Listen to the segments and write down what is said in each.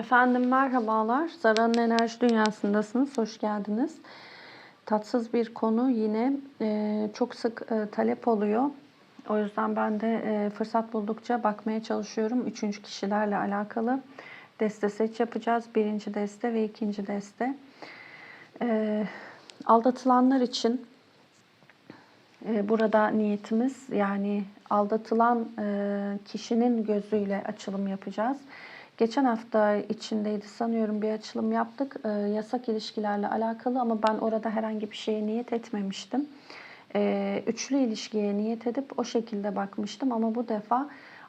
Efendim merhabalar. Zara'nın enerji dünyasındasınız. Hoş geldiniz. Tatsız bir konu yine e, çok sık e, talep oluyor. O yüzden ben de e, fırsat buldukça bakmaya çalışıyorum. Üçüncü kişilerle alakalı deste seç yapacağız. Birinci deste ve ikinci deste. E, aldatılanlar için e, burada niyetimiz yani aldatılan e, kişinin gözüyle açılım yapacağız. Geçen hafta içindeydi sanıyorum bir açılım yaptık. E, yasak ilişkilerle alakalı ama ben orada herhangi bir şeye niyet etmemiştim. E, üçlü ilişkiye niyet edip o şekilde bakmıştım ama bu defa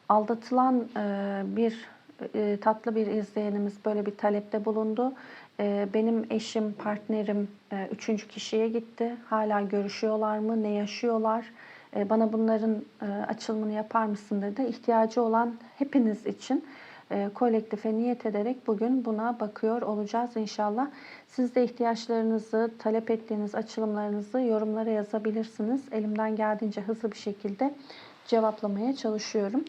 aldatılan e, bir e, tatlı bir izleyenimiz böyle bir talepte bulundu. E, benim eşim, partnerim e, üçüncü kişiye gitti. Hala görüşüyorlar mı? Ne yaşıyorlar? E, bana bunların e, açılımını yapar mısın dedi. İhtiyacı olan hepiniz için kolektife niyet ederek bugün buna bakıyor olacağız inşallah. Siz de ihtiyaçlarınızı, talep ettiğiniz açılımlarınızı yorumlara yazabilirsiniz. Elimden geldiğince hızlı bir şekilde cevaplamaya çalışıyorum.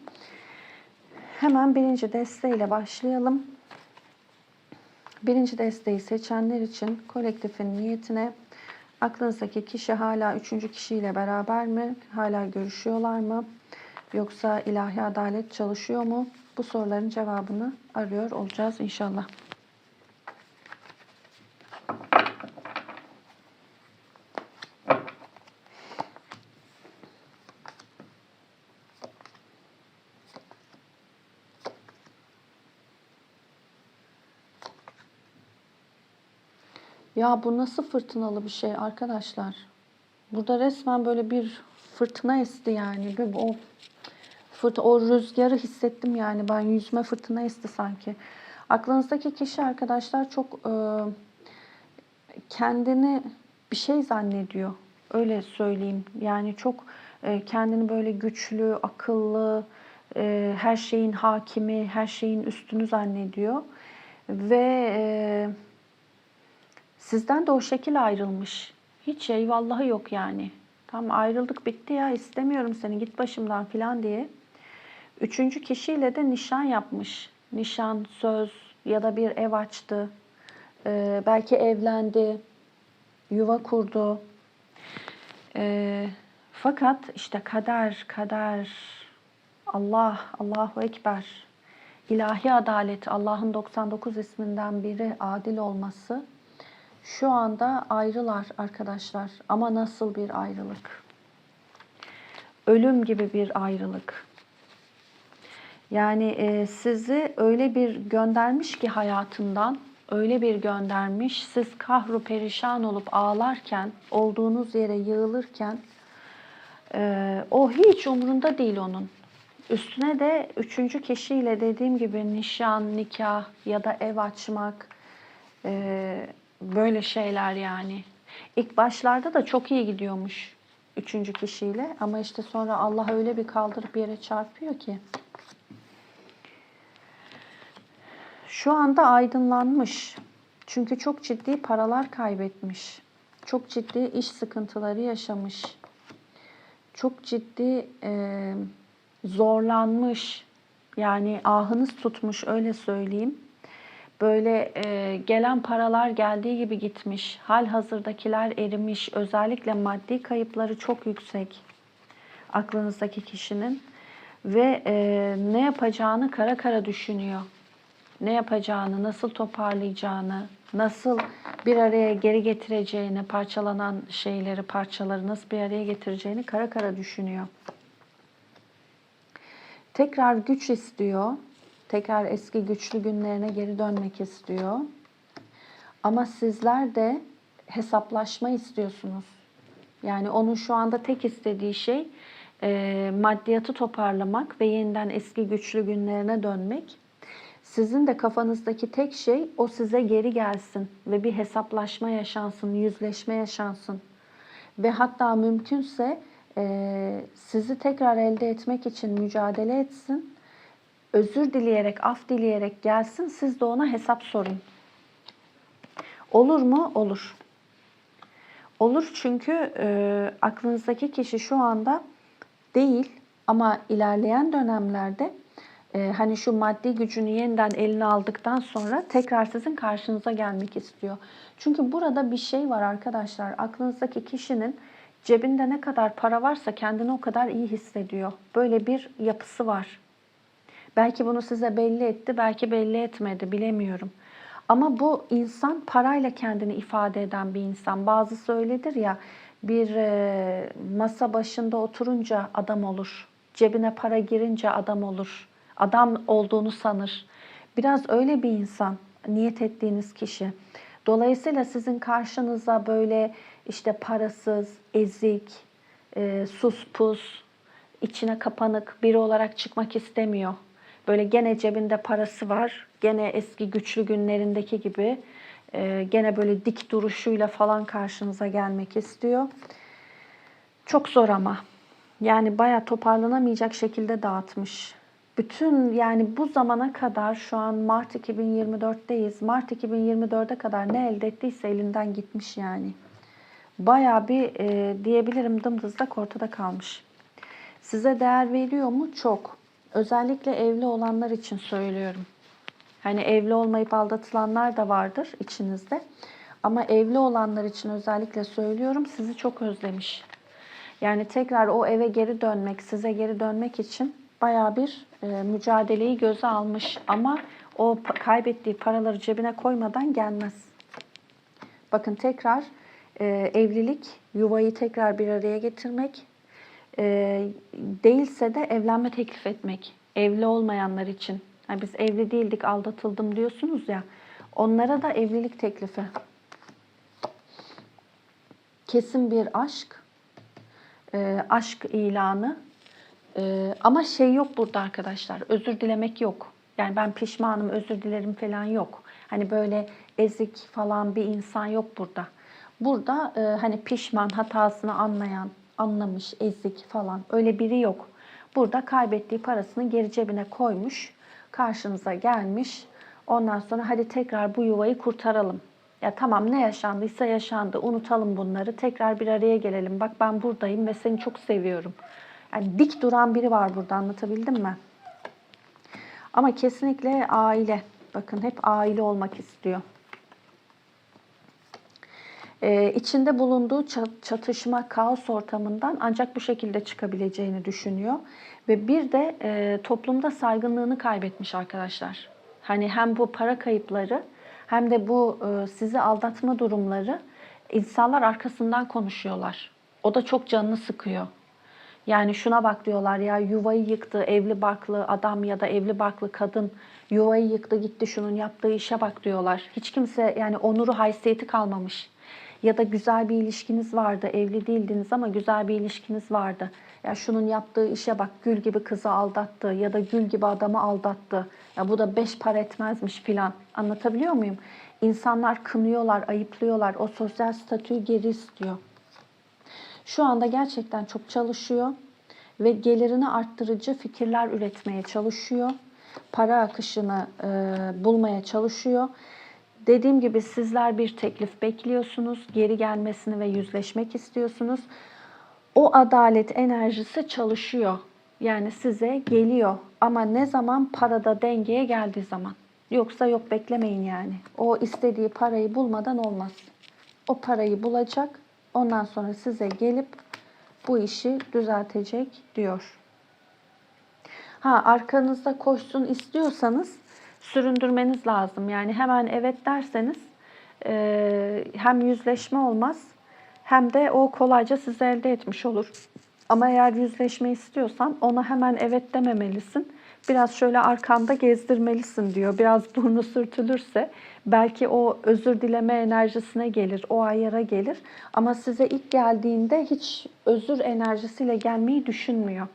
Hemen birinci desteğiyle başlayalım. Birinci desteği seçenler için kolektifin niyetine aklınızdaki kişi hala üçüncü kişiyle beraber mi? Hala görüşüyorlar mı? Yoksa ilahi adalet çalışıyor mu? Bu soruların cevabını arıyor olacağız inşallah. Ya bu nasıl fırtınalı bir şey arkadaşlar? Burada resmen böyle bir fırtına esti yani. O fırt o rüzgarı hissettim yani. Ben yüzme fırtına esti sanki. Aklınızdaki kişi arkadaşlar çok e, kendini bir şey zannediyor. Öyle söyleyeyim. Yani çok e, kendini böyle güçlü, akıllı, e, her şeyin hakimi, her şeyin üstünü zannediyor. Ve e, Sizden de o şekil ayrılmış. Hiç eyvallahı yok yani. Tam ayrıldık bitti ya istemiyorum seni git başımdan filan diye. Üçüncü kişiyle de nişan yapmış. Nişan, söz ya da bir ev açtı. Ee, belki evlendi, yuva kurdu. Ee, fakat işte kader, kader, Allah, Allahu Ekber, ilahi adalet, Allah'ın 99 isminden biri adil olması şu anda ayrılar arkadaşlar ama nasıl bir ayrılık? Ölüm gibi bir ayrılık. Yani e, sizi öyle bir göndermiş ki hayatından, öyle bir göndermiş. Siz kahru perişan olup ağlarken, olduğunuz yere yığılırken e, o hiç umurunda değil onun. Üstüne de üçüncü kişiyle dediğim gibi nişan, nikah ya da ev açmak, e, Böyle şeyler yani. İlk başlarda da çok iyi gidiyormuş üçüncü kişiyle. Ama işte sonra Allah öyle bir kaldırıp yere çarpıyor ki. Şu anda aydınlanmış. Çünkü çok ciddi paralar kaybetmiş. Çok ciddi iş sıkıntıları yaşamış. Çok ciddi e, zorlanmış. Yani ahınız tutmuş öyle söyleyeyim böyle e, gelen paralar geldiği gibi gitmiş. Hal hazırdakiler erimiş. Özellikle maddi kayıpları çok yüksek aklınızdaki kişinin. Ve e, ne yapacağını kara kara düşünüyor. Ne yapacağını, nasıl toparlayacağını, nasıl bir araya geri getireceğini, parçalanan şeyleri, parçaları nasıl bir araya getireceğini kara kara düşünüyor. Tekrar güç istiyor tekrar eski güçlü günlerine geri dönmek istiyor. Ama sizler de hesaplaşma istiyorsunuz. Yani onun şu anda tek istediği şey e, maddiyatı toparlamak ve yeniden eski güçlü günlerine dönmek. Sizin de kafanızdaki tek şey o size geri gelsin ve bir hesaplaşma yaşansın, yüzleşme yaşansın. Ve hatta mümkünse e, sizi tekrar elde etmek için mücadele etsin özür dileyerek, af dileyerek gelsin. Siz de ona hesap sorun. Olur mu? Olur. Olur çünkü e, aklınızdaki kişi şu anda değil ama ilerleyen dönemlerde e, hani şu maddi gücünü yeniden eline aldıktan sonra tekrar sizin karşınıza gelmek istiyor. Çünkü burada bir şey var arkadaşlar. Aklınızdaki kişinin cebinde ne kadar para varsa kendini o kadar iyi hissediyor. Böyle bir yapısı var. Belki bunu size belli etti, belki belli etmedi, bilemiyorum. Ama bu insan parayla kendini ifade eden bir insan. Bazısı öyledir ya, bir e, masa başında oturunca adam olur. Cebine para girince adam olur. Adam olduğunu sanır. Biraz öyle bir insan niyet ettiğiniz kişi. Dolayısıyla sizin karşınıza böyle işte parasız, ezik, e, sus pus, içine kapanık biri olarak çıkmak istemiyor. Böyle gene cebinde parası var. Gene eski güçlü günlerindeki gibi e, gene böyle dik duruşuyla falan karşınıza gelmek istiyor. Çok zor ama. Yani baya toparlanamayacak şekilde dağıtmış. Bütün yani bu zamana kadar şu an Mart 2024'teyiz. Mart 2024'e kadar ne elde ettiyse elinden gitmiş yani. Baya bir e, diyebilirim dımdızlak ortada kalmış. Size değer veriyor mu? Çok. Özellikle evli olanlar için söylüyorum. Hani evli olmayıp aldatılanlar da vardır içinizde. Ama evli olanlar için özellikle söylüyorum sizi çok özlemiş. Yani tekrar o eve geri dönmek, size geri dönmek için baya bir e, mücadeleyi göze almış. Ama o kaybettiği paraları cebine koymadan gelmez. Bakın tekrar e, evlilik, yuvayı tekrar bir araya getirmek, e, değilse de evlenme teklif etmek. Evli olmayanlar için. Yani biz evli değildik, aldatıldım diyorsunuz ya. Onlara da evlilik teklifi. Kesin bir aşk, e, aşk ilanı. E, ama şey yok burada arkadaşlar, özür dilemek yok. Yani ben pişmanım, özür dilerim falan yok. Hani böyle ezik falan bir insan yok burada. Burada e, hani pişman, hatasını anlayan, anlamış, ezik falan öyle biri yok. Burada kaybettiği parasını geri cebine koymuş, karşınıza gelmiş. Ondan sonra hadi tekrar bu yuvayı kurtaralım. Ya tamam ne yaşandıysa yaşandı. Unutalım bunları. Tekrar bir araya gelelim. Bak ben buradayım ve seni çok seviyorum. Yani dik duran biri var burada anlatabildim mi? Ama kesinlikle aile. Bakın hep aile olmak istiyor. Ee, içinde bulunduğu ça- çatışma, kaos ortamından ancak bu şekilde çıkabileceğini düşünüyor. Ve bir de e, toplumda saygınlığını kaybetmiş arkadaşlar. Hani hem bu para kayıpları hem de bu e, sizi aldatma durumları insanlar arkasından konuşuyorlar. O da çok canını sıkıyor. Yani şuna bak diyorlar ya yuvayı yıktı evli barklı adam ya da evli barklı kadın yuvayı yıktı gitti şunun yaptığı işe bak diyorlar. Hiç kimse yani onuru haysiyeti kalmamış. Ya da güzel bir ilişkiniz vardı evli değildiniz ama güzel bir ilişkiniz vardı. Ya şunun yaptığı işe bak gül gibi kızı aldattı ya da gül gibi adamı aldattı. Ya bu da beş para etmezmiş filan. Anlatabiliyor muyum? İnsanlar kınıyorlar, ayıplıyorlar. O sosyal statüyü geri istiyor. Şu anda gerçekten çok çalışıyor ve gelirini arttırıcı fikirler üretmeye çalışıyor. Para akışını e, bulmaya çalışıyor. Dediğim gibi sizler bir teklif bekliyorsunuz, geri gelmesini ve yüzleşmek istiyorsunuz. O adalet enerjisi çalışıyor. Yani size geliyor ama ne zaman parada dengeye geldiği zaman. Yoksa yok beklemeyin yani. O istediği parayı bulmadan olmaz. O parayı bulacak. Ondan sonra size gelip bu işi düzeltecek diyor. Ha arkanızda koşsun istiyorsanız süründürmeniz lazım. Yani hemen evet derseniz e, hem yüzleşme olmaz hem de o kolayca sizi elde etmiş olur. Ama eğer yüzleşme istiyorsan ona hemen evet dememelisin. Biraz şöyle arkanda gezdirmelisin diyor. Biraz burnu sürtülürse belki o özür dileme enerjisine gelir, o ayara gelir. Ama size ilk geldiğinde hiç özür enerjisiyle gelmeyi düşünmüyor.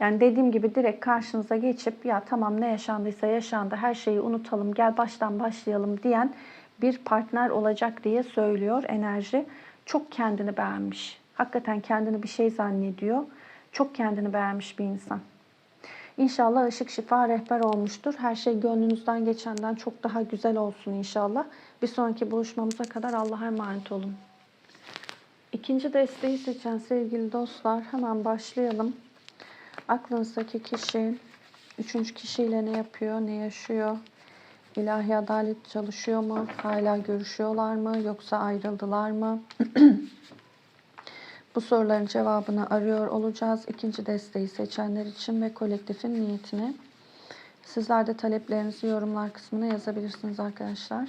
Yani dediğim gibi direkt karşınıza geçip ya tamam ne yaşandıysa yaşandı her şeyi unutalım gel baştan başlayalım diyen bir partner olacak diye söylüyor enerji. Çok kendini beğenmiş. Hakikaten kendini bir şey zannediyor. Çok kendini beğenmiş bir insan. İnşallah ışık şifa rehber olmuştur. Her şey gönlünüzden geçenden çok daha güzel olsun inşallah. Bir sonraki buluşmamıza kadar Allah'a emanet olun. İkinci desteği seçen sevgili dostlar hemen başlayalım. Aklınızdaki kişi Üçüncü kişiyle ne yapıyor, ne yaşıyor? İlahi adalet çalışıyor mu? Hala görüşüyorlar mı? Yoksa ayrıldılar mı? Bu soruların cevabını arıyor olacağız. İkinci desteği seçenler için ve kolektifin niyetini. Sizler de taleplerinizi yorumlar kısmına yazabilirsiniz arkadaşlar.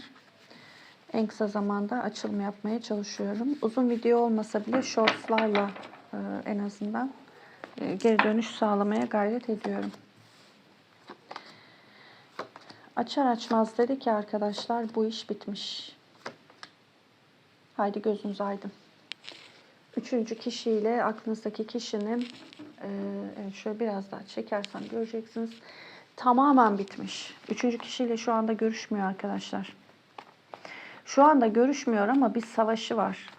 En kısa zamanda açılım yapmaya çalışıyorum. Uzun video olmasa bile shortslarla e, en azından e, geri dönüş sağlamaya gayret ediyorum. Açar açmaz dedi ki arkadaşlar bu iş bitmiş. Haydi gözünüz aydın. Üçüncü kişiyle aklınızdaki kişinin e, şöyle biraz daha çekersem göreceksiniz. Tamamen bitmiş. Üçüncü kişiyle şu anda görüşmüyor arkadaşlar. Şu anda görüşmüyor ama bir savaşı var.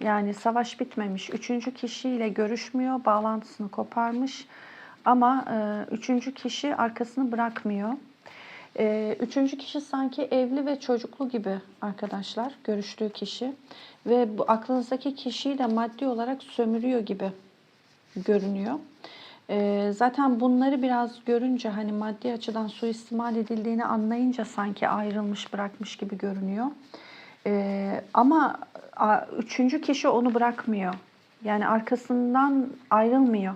Yani savaş bitmemiş. Üçüncü kişiyle görüşmüyor. Bağlantısını koparmış. Ama e, üçüncü kişi arkasını bırakmıyor. E, üçüncü kişi sanki evli ve çocuklu gibi arkadaşlar. Görüştüğü kişi. Ve bu aklınızdaki kişiyi de maddi olarak sömürüyor gibi görünüyor. E, zaten bunları biraz görünce hani maddi açıdan suistimal edildiğini anlayınca sanki ayrılmış bırakmış gibi görünüyor. E, ama a, üçüncü kişi onu bırakmıyor. Yani arkasından ayrılmıyor.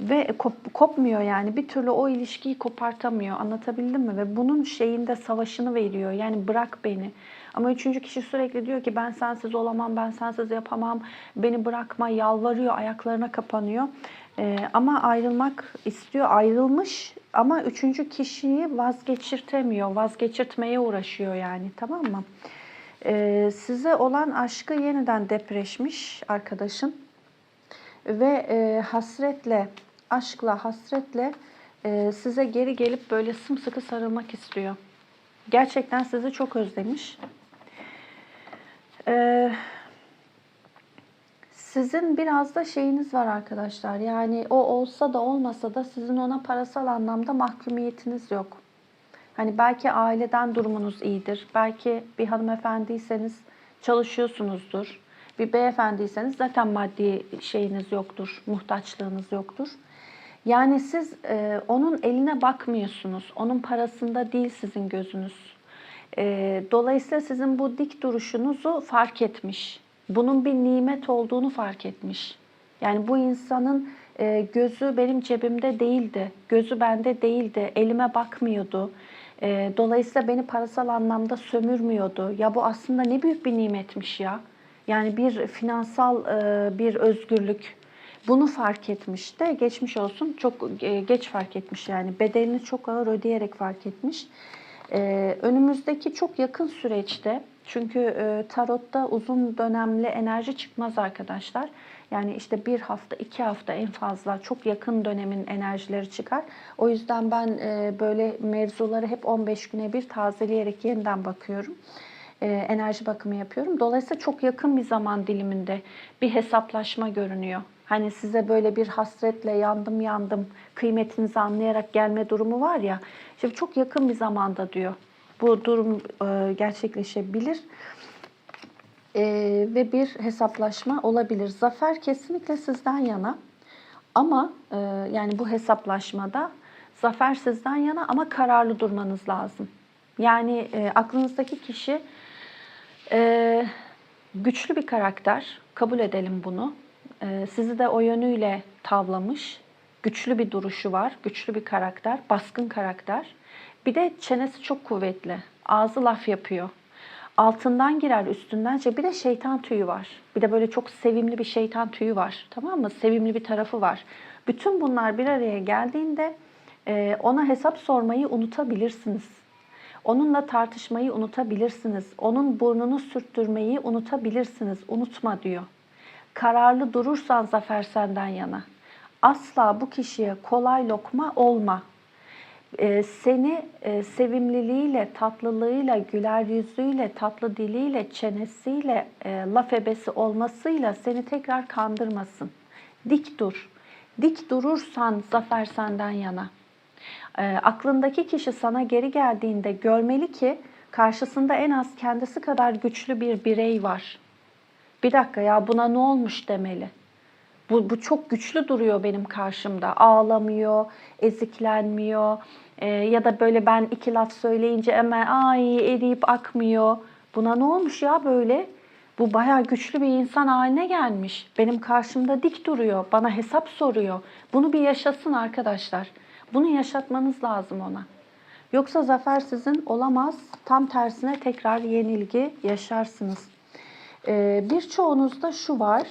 Ve kop, kopmuyor yani bir türlü o ilişkiyi kopartamıyor anlatabildim mi? Ve bunun şeyinde savaşını veriyor yani bırak beni. Ama üçüncü kişi sürekli diyor ki ben sensiz olamam, ben sensiz yapamam, beni bırakma, yalvarıyor, ayaklarına kapanıyor. Ee, ama ayrılmak istiyor, ayrılmış ama üçüncü kişiyi vazgeçirtemiyor, vazgeçirtmeye uğraşıyor yani tamam mı? Ee, size olan aşkı yeniden depreşmiş arkadaşın ve e, hasretle, aşkla, hasretle e, size geri gelip böyle sımsıkı sarılmak istiyor. Gerçekten sizi çok özlemiş. Ee, sizin biraz da şeyiniz var arkadaşlar. Yani o olsa da olmasa da sizin ona parasal anlamda mahkumiyetiniz yok. Hani belki aileden durumunuz iyidir. Belki bir hanımefendiyseniz çalışıyorsunuzdur. Bir beyefendiyseniz zaten maddi şeyiniz yoktur, muhtaçlığınız yoktur. Yani siz e, onun eline bakmıyorsunuz. Onun parasında değil sizin gözünüz. E, dolayısıyla sizin bu dik duruşunuzu fark etmiş. Bunun bir nimet olduğunu fark etmiş. Yani bu insanın e, gözü benim cebimde değildi, gözü bende değildi, elime bakmıyordu. E, dolayısıyla beni parasal anlamda sömürmüyordu. Ya bu aslında ne büyük bir nimetmiş ya. Yani bir finansal e, bir özgürlük. Bunu fark etmiş de geçmiş olsun çok e, geç fark etmiş yani bedelini çok ağır ödeyerek fark etmiş. E, önümüzdeki çok yakın süreçte çünkü e, tarotta uzun dönemli enerji çıkmaz arkadaşlar. Yani işte bir hafta, iki hafta en fazla çok yakın dönemin enerjileri çıkar. O yüzden ben e, böyle mevzuları hep 15 güne bir tazeleyerek yeniden bakıyorum. Enerji bakımı yapıyorum. Dolayısıyla çok yakın bir zaman diliminde bir hesaplaşma görünüyor. Hani size böyle bir hasretle yandım yandım kıymetinizi anlayarak gelme durumu var ya. Şimdi çok yakın bir zamanda diyor. Bu durum e, gerçekleşebilir. E, ve bir hesaplaşma olabilir. Zafer kesinlikle sizden yana. Ama e, yani bu hesaplaşmada zafer sizden yana ama kararlı durmanız lazım. Yani e, aklınızdaki kişi e, güçlü bir karakter. Kabul edelim bunu. E, sizi de o yönüyle tavlamış. Güçlü bir duruşu var. Güçlü bir karakter. Baskın karakter. Bir de çenesi çok kuvvetli. Ağzı laf yapıyor. Altından girer, üstünden çıkar. Bir de şeytan tüyü var. Bir de böyle çok sevimli bir şeytan tüyü var. Tamam mı? Sevimli bir tarafı var. Bütün bunlar bir araya geldiğinde e, ona hesap sormayı unutabilirsiniz. Onunla tartışmayı unutabilirsiniz. Onun burnunu sürttürmeyi unutabilirsiniz. Unutma diyor. Kararlı durursan zafer senden yana. Asla bu kişiye kolay lokma olma. Ee, seni e, sevimliliğiyle, tatlılığıyla, güler yüzüyle, tatlı diliyle, çenesiyle, e, laf ebesi olmasıyla seni tekrar kandırmasın. Dik dur. Dik durursan zafer senden yana. E, aklındaki kişi sana geri geldiğinde görmeli ki karşısında en az kendisi kadar güçlü bir birey var. Bir dakika ya buna ne olmuş demeli. Bu, bu çok güçlü duruyor benim karşımda. Ağlamıyor, eziklenmiyor. Ee, ya da böyle ben iki laf söyleyince hemen ay eriyip akmıyor. Buna ne olmuş ya böyle? Bu bayağı güçlü bir insan haline gelmiş. Benim karşımda dik duruyor. Bana hesap soruyor. Bunu bir yaşasın arkadaşlar. Bunu yaşatmanız lazım ona. Yoksa zafer sizin olamaz. Tam tersine tekrar yenilgi yaşarsınız. Ee, birçoğunuzda şu var.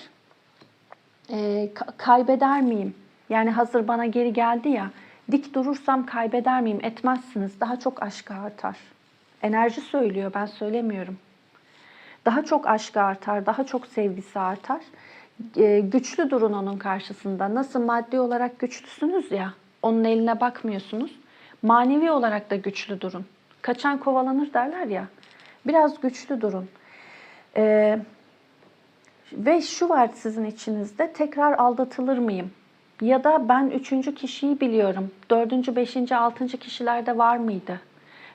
Ka- kaybeder miyim? Yani hazır bana geri geldi ya. Dik durursam kaybeder miyim? Etmezsiniz. Daha çok aşkı artar. Enerji söylüyor, ben söylemiyorum. Daha çok aşkı artar, daha çok sevgisi artar. Ee, güçlü durun onun karşısında. Nasıl maddi olarak güçlüsünüz ya, onun eline bakmıyorsunuz. Manevi olarak da güçlü durun. Kaçan kovalanır derler ya. Biraz güçlü durun. Ee, ve şu var sizin içinizde tekrar aldatılır mıyım? Ya da ben üçüncü kişiyi biliyorum. Dördüncü, beşinci, altıncı kişilerde var mıydı?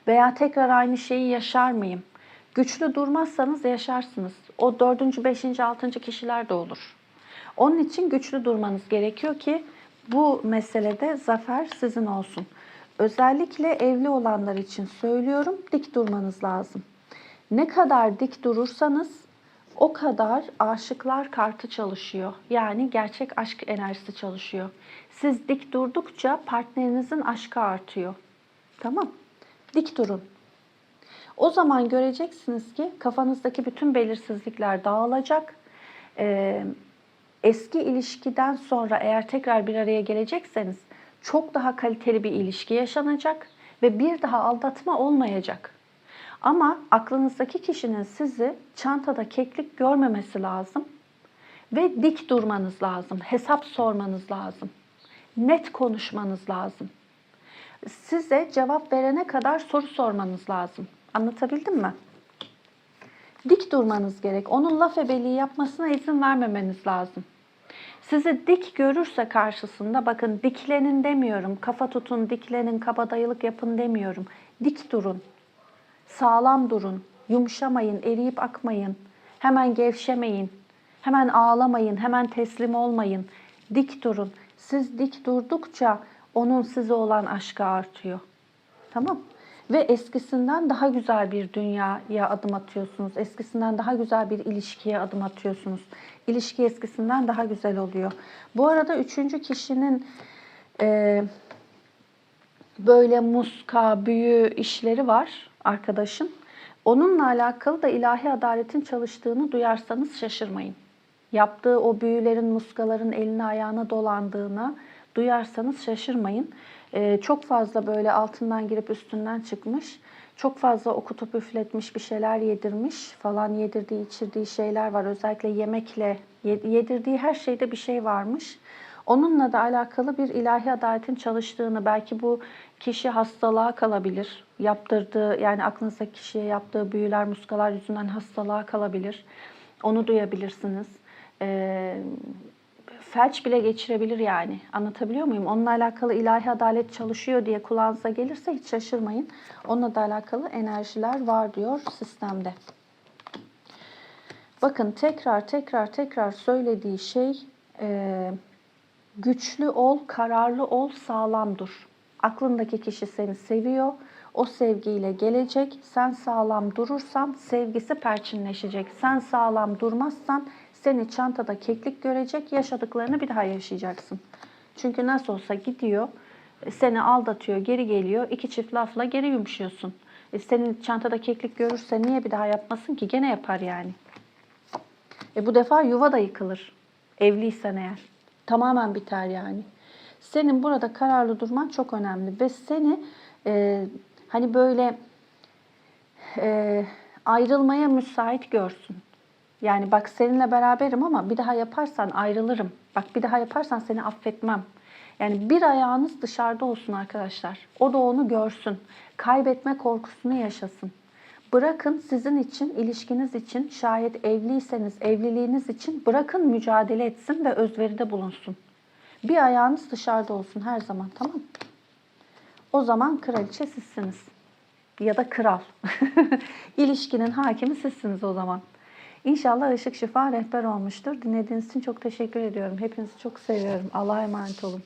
Veya tekrar aynı şeyi yaşar mıyım? Güçlü durmazsanız yaşarsınız. O dördüncü, beşinci, altıncı kişiler de olur. Onun için güçlü durmanız gerekiyor ki bu meselede zafer sizin olsun. Özellikle evli olanlar için söylüyorum, dik durmanız lazım. Ne kadar dik durursanız o kadar aşıklar kartı çalışıyor. Yani gerçek aşk enerjisi çalışıyor. Siz dik durdukça partnerinizin aşkı artıyor. Tamam? Dik durun. O zaman göreceksiniz ki kafanızdaki bütün belirsizlikler dağılacak. Ee, eski ilişkiden sonra eğer tekrar bir araya gelecekseniz çok daha kaliteli bir ilişki yaşanacak ve bir daha aldatma olmayacak. Ama aklınızdaki kişinin sizi çantada keklik görmemesi lazım ve dik durmanız lazım, hesap sormanız lazım, net konuşmanız lazım. Size cevap verene kadar soru sormanız lazım. Anlatabildim mi? Dik durmanız gerek. Onun laf ebeliği yapmasına izin vermemeniz lazım. Sizi dik görürse karşısında bakın diklenin demiyorum. Kafa tutun, diklenin, kabadayılık yapın demiyorum. Dik durun. Sağlam durun. Yumuşamayın, eriyip akmayın. Hemen gevşemeyin. Hemen ağlamayın, hemen teslim olmayın. Dik durun. Siz dik durdukça onun size olan aşkı artıyor. Tamam? Ve eskisinden daha güzel bir dünyaya adım atıyorsunuz. Eskisinden daha güzel bir ilişkiye adım atıyorsunuz. İlişki eskisinden daha güzel oluyor. Bu arada üçüncü kişinin e, böyle muska, büyü işleri var arkadaşın. Onunla alakalı da ilahi adaletin çalıştığını duyarsanız şaşırmayın. Yaptığı o büyülerin, muskaların eline ayağına dolandığına duyarsanız şaşırmayın. Ee, çok fazla böyle altından girip üstünden çıkmış. Çok fazla okutup üfletmiş bir şeyler yedirmiş falan yedirdiği içirdiği şeyler var. Özellikle yemekle yedirdiği her şeyde bir şey varmış. Onunla da alakalı bir ilahi adaletin çalıştığını, belki bu kişi hastalığa kalabilir. Yaptırdığı, yani aklınızdaki kişiye yaptığı büyüler, muskalar yüzünden hastalığa kalabilir. Onu duyabilirsiniz. Ee, felç bile geçirebilir yani. Anlatabiliyor muyum? Onunla alakalı ilahi adalet çalışıyor diye kulağınıza gelirse hiç şaşırmayın. Onunla da alakalı enerjiler var diyor sistemde. Bakın tekrar tekrar tekrar söylediği şey e, güçlü ol, kararlı ol, sağlam dur. Aklındaki kişi seni seviyor. O sevgiyle gelecek. Sen sağlam durursan sevgisi perçinleşecek. Sen sağlam durmazsan seni çantada keklik görecek. Yaşadıklarını bir daha yaşayacaksın. Çünkü nasıl olsa gidiyor. Seni aldatıyor, geri geliyor. iki çift lafla geri yumuşuyorsun. E senin çantada keklik görürse niye bir daha yapmasın ki? Gene yapar yani. E bu defa yuva da yıkılır. Evliysen eğer. Tamamen biter yani. Senin burada kararlı durman çok önemli ve seni e, hani böyle e, ayrılmaya müsait görsün. Yani bak seninle beraberim ama bir daha yaparsan ayrılırım. Bak bir daha yaparsan seni affetmem. Yani bir ayağınız dışarıda olsun arkadaşlar. O da onu görsün. Kaybetme korkusunu yaşasın. Bırakın sizin için, ilişkiniz için, şayet evliyseniz evliliğiniz için bırakın mücadele etsin ve özveride bulunsun. Bir ayağınız dışarıda olsun her zaman tamam? O zaman kraliçe sizsiniz. Ya da kral. İlişkinin hakimi sizsiniz o zaman. İnşallah ışık şifa rehber olmuştur. Dinlediğiniz için çok teşekkür ediyorum. Hepinizi çok seviyorum. Allah'a emanet olun.